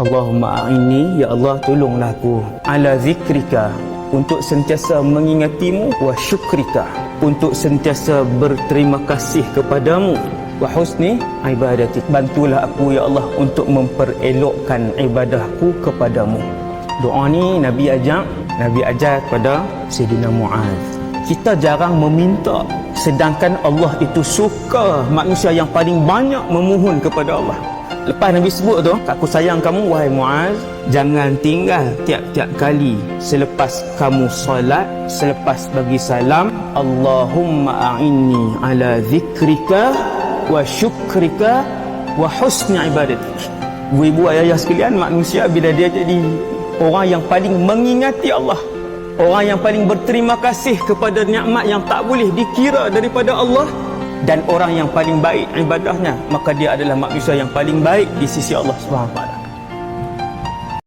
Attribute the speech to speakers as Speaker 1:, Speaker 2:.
Speaker 1: Allahumma a'inni ya Allah tolonglah aku. Ala zikrika untuk sentiasa mengingatimu wa syukrika untuk sentiasa berterima kasih kepadamu. Wa husni ibadatik bantulah aku ya Allah untuk memperelokkan ibadahku kepadamu. Doa ni Nabi ajak Nabi ajar kepada Sayyidina Muaz kita jarang meminta sedangkan Allah itu suka manusia yang paling banyak memohon kepada Allah Lepas Nabi sebut tu, aku sayang kamu wahai Muaz, jangan tinggal tiap-tiap kali selepas kamu solat, selepas bagi salam, Allahumma a'inni ala zikrika wa syukrika wa husni ibadatik. Ibu-ibu ayah sekalian, manusia bila dia jadi orang yang paling mengingati Allah, orang yang paling berterima kasih kepada nikmat yang tak boleh dikira daripada Allah, dan orang yang paling baik ibadahnya maka dia adalah manusia yang paling baik di sisi Allah Subhanahu